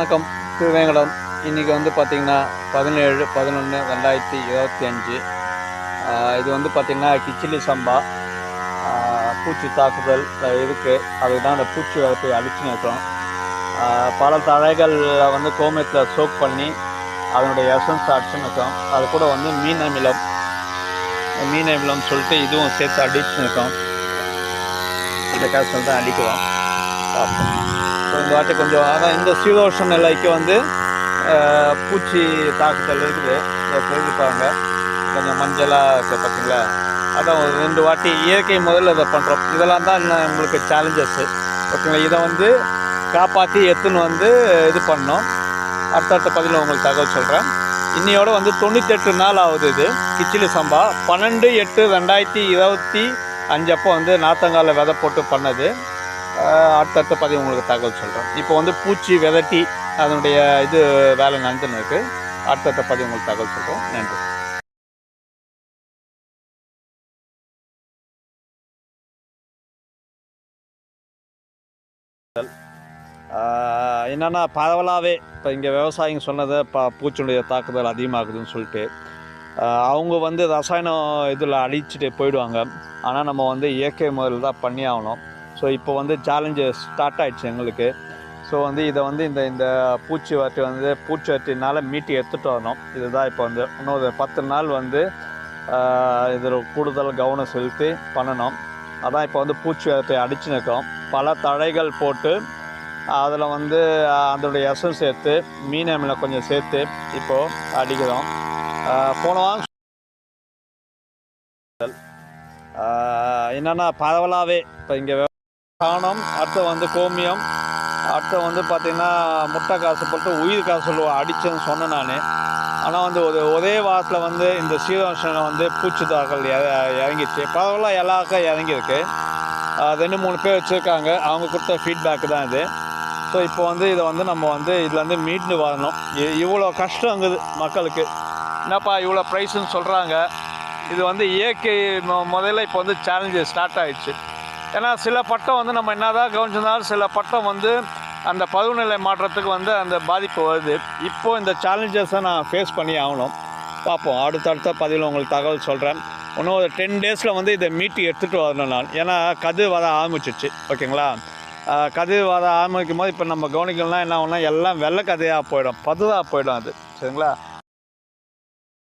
வணக்கம். திருவேங்கடம். இன்றைக்கி வந்து பார்த்திங்கன்னா பதினேழு பதினொன்று ரெண்டாயிரத்தி இருபத்தி அஞ்சு. இது வந்து பார்த்திங்கன்னா கிச்சிலி சம்பா. பூச்சி தாக்குதல் இருக்குது அதுக்கு தான் அந்த பூச்சி வளர்ப்பை அழிச்சுன்னு இருக்கோம் பல தழைகள் வந்து கோமியத்தில் சோப் பண்ணி அதனுடைய எசன்ஸ் அடிச்சுன்னு இருக்கோம் அது கூட வந்து மீன் அமிலம். மீன் அமிலம் சொல்லிட்டு இதுவும் சேர்த்து அடிச்சுன்னு இருக்கோம் இந்த காசு தான் அடிக்கிறோம் பார்ப்போம். இந்த வாட்டி கொஞ்சம் அதான் இந்த சீதோஷம் நிலைக்கு வந்து பூச்சி தாக்குதல் இருக்குது தெரிஞ்சுப்பாங்க கொஞ்சம் மஞ்சளாக இருக்குது பார்த்தீங்களா அதான் ஒரு ரெண்டு வாட்டி இயற்கை முதல்ல இதை பண்ணுறோம் இதெல்லாம் தான் இன்னும் உங்களுக்கு சேலஞ்சஸ்ஸு ஓகேங்களா இதை வந்து காப்பாற்றி எடுத்துன்னு வந்து இது பண்ணோம் அடுத்தடுத்த பதில் உங்களுக்கு தகவல் சொல்கிறேன் இன்னையோட வந்து தொண்ணூத்தெட்டு நாள் ஆகுது இது கிச்சிலி சம்பா பன்னெண்டு எட்டு ரெண்டாயிரத்தி இருபத்தி அஞ்சப்போ வந்து நாத்தங்காலில் விதை போட்டு பண்ணது அடுத்தடுத்த பதிவு உங்களுக்கு தகவல் சொல்கிறேன் இப்போ வந்து பூச்சி விதட்டி அதனுடைய இது வேலை நடந்துன்னு இருக்குது அடுத்தடுத்த பதிவு உங்களுக்கு தகவல் சொல்கிறோம் நன்றி. என்னென்னா என்னன்னா பரவலாகவே இப்போ இங்கே விவசாயிங்க சொன்னதை இப்போ பூச்சியுடைய தாக்குதல் அதிகமாகுதுன்னு சொல்லிட்டு அவங்க வந்து ரசாயனம் இதில் அழிச்சிட்டு போயிடுவாங்க. ஆனால் நம்ம வந்து இயற்கை முறையில் தான் பண்ணி ஆகணும் ஸோ இப்போ வந்து சேலஞ்சு ஸ்டார்ட் ஆகிடுச்சு எங்களுக்கு. ஸோ வந்து இதை வந்து இந்த இந்த பூச்சி வட்டி வந்து பூச்சி வட்டினால மீட்டி எடுத்துகிட்டு வரணும். இதுதான் இப்போ வந்து இன்னொரு பத்து நாள் வந்து இதில் கூடுதல் கவனம் செலுத்தி பண்ணணும். அதான் இப்போ வந்து பூச்சி வட்டை அடிச்சுன்னு பல தழைகள் போட்டு அதில் வந்து ஆஹ், அதோடைய எசம் சேர்த்து மீன் அமில கொஞ்சம் சேர்த்து இப்போது அடிக்கிறோம். போனவாங்க என்னென்னா பரவலாகவே இப்போ இங்கே சாணம் அடுத்து வந்து கோமியம். அடுத்து வந்து பார்த்திங்கன்னா முட்டை காசு போட்டு உயிர் காசு சொல்லுவோம் அடிச்சேன்னு சொன்னேன் நான். ஆனால் வந்து ஒரு ஒரே வாரத்தில் வந்து இந்த சீதோஷனை வந்து பூச்சி தாக்கல் இற- இறங்கிச்சு பரவலாக எல்லாருக்கும் இறங்கியிருக்கு. ரெண்டு மூணு பேர் வச்சுருக்காங்க. அவங்க கொடுத்த ஃபீட்பேக் தான் இது. ஸோ இப்போ வந்து இதை வந்து நம்ம வந்து இதுலேருந்து மீண்டு வரணும். இ- இவ்வளோ கஷ்டங்குது மக்களுக்கு. என்னப்பா இவ்வளோ ப்ரைஸுன்னு சொல்கிறாங்க இது வந்து இயற்கை முதல்ல இப்போ வந்து சேலஞ்சு ஸ்டார்ட் ஆகிடுச்சு ஏன்னா சில பட்டம் வந்து நம்ம என்னதான் கவனிச்சிருந்தாலும் சில பட்டம் வந்து அந்த பருவநிலை மாற்றத்துக்கு வந்து அந்த பாதிப்பு வருது. இப்போ இந்த சேலஞ்சஸை நான் ஃபேஸ் பண்ணி ஆகணும். பார்ப்போம். அடுத்தடுத்த பதிவில் உங்களுக்கு தகவல் சொல்கிறேன் இன்னும் ஒரு டென் டேஸில் வந்து இதை மீட்டி எடுத்துகிட்டு வரணும் நான். ஏன்னா கதிர் வர ஆரம்பிச்சிச்சு ஓகேங்களா? கதிர் வர ஆரம்பிக்கும் போது இப்போ நம்ம கவனிக்கலாம் என்ன ஆகும்னா எல்லாம் வெள்ளை கதையாக போயிடும். பதுவாக போயிடும் அது. சரிங்களா?